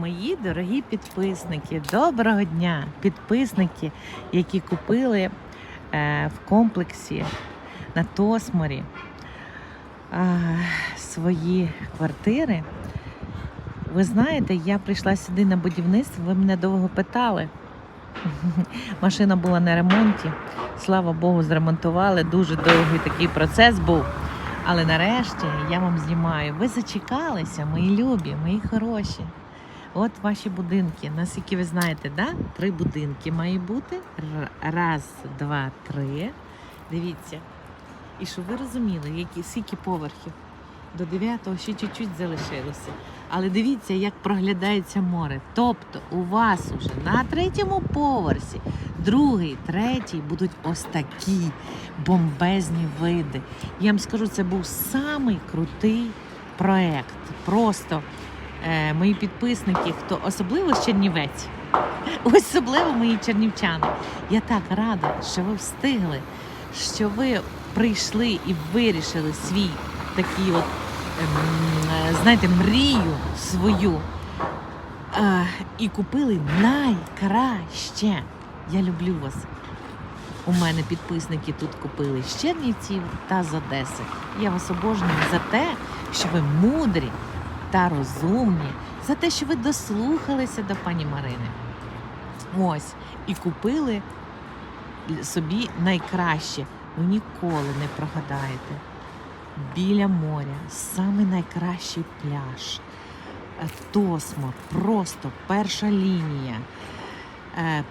Мої дорогі підписники, доброго дня! Підписники, які купили е, в комплексі на Тосморі е, свої квартири. Ви знаєте, я прийшла сюди на будівництво, ви мене довго питали. Машина була на ремонті. Слава Богу, зремонтували. Дуже довгий такий процес був. Але нарешті я вам знімаю. Ви зачекалися, мої любі, мої хороші. От ваші будинки. Наскільки ви знаєте, да? три будинки має бути. Раз, два, три. Дивіться. І щоб ви розуміли, які, скільки поверхів. До дев'ятого ще чуть-чуть залишилося. Але дивіться, як проглядається море. Тобто у вас уже на третьому поверсі, другий, третій будуть ось такі бомбезні види. Я вам скажу, це був самий крутий проект. Просто мої підписники, хто особливо з Чернівець, особливо мої чернівчани. Я так рада, що ви встигли, що ви прийшли і вирішили свій такий от, ем, е, знаєте, мрію свою. Е, і купили найкраще. Я люблю вас. У мене підписники тут купили з Чернівців та з Одеси. Я вас обожнюю за те, що ви мудрі та розумні, за те, що ви дослухалися до пані Марини. Ось, і купили собі найкраще. Ви ніколи не прогадаєте. Біля моря, самий найкращий пляж. Тосмо, просто перша лінія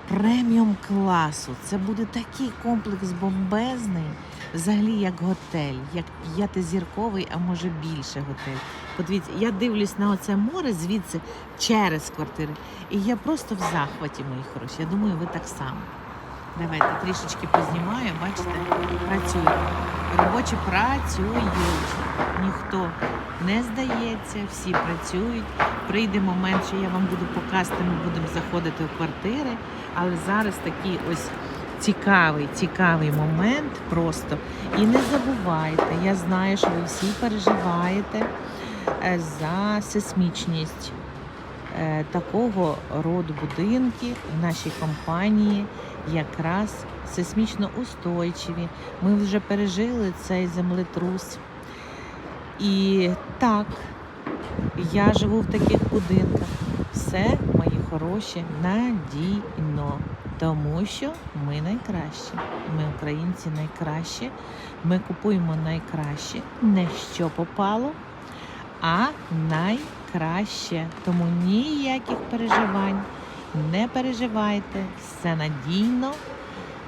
преміум класу. Це буде такий комплекс бомбезний, взагалі як готель, як п'ятизірковий, а може більше готель. Подивіться, я дивлюсь на оце море звідси через квартири. І я просто в захваті, мої хороші. Я думаю, ви так само. Давайте трішечки познімаю, бачите, працюють. Робочі працюють. Ніхто не здається, всі працюють. Прийде момент, що я вам буду показувати, ми будемо заходити в квартири. Але зараз такий ось цікавий, цікавий момент просто. І не забувайте, я знаю, що ви всі переживаєте е, за сейсмічність такого роду будинки в нашій компанії якраз сейсмічно устойчиві. Ми вже пережили цей землетрус. І так, я живу в таких будинках. Все, мої хороші, надійно. Тому що ми найкращі. Ми українці найкращі. Ми купуємо найкраще, не що попало, а найкраще. Тому ніяких переживань. Не переживайте, все надійно,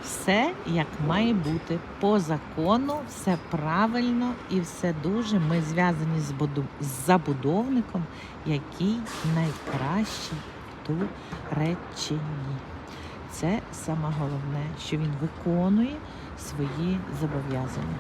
все як має бути. По закону, все правильно і все дуже. Ми зв'язані з буду- з забудовником, який найкращий в Туреччині. Це саме головне, що він виконує свої зобов'язання.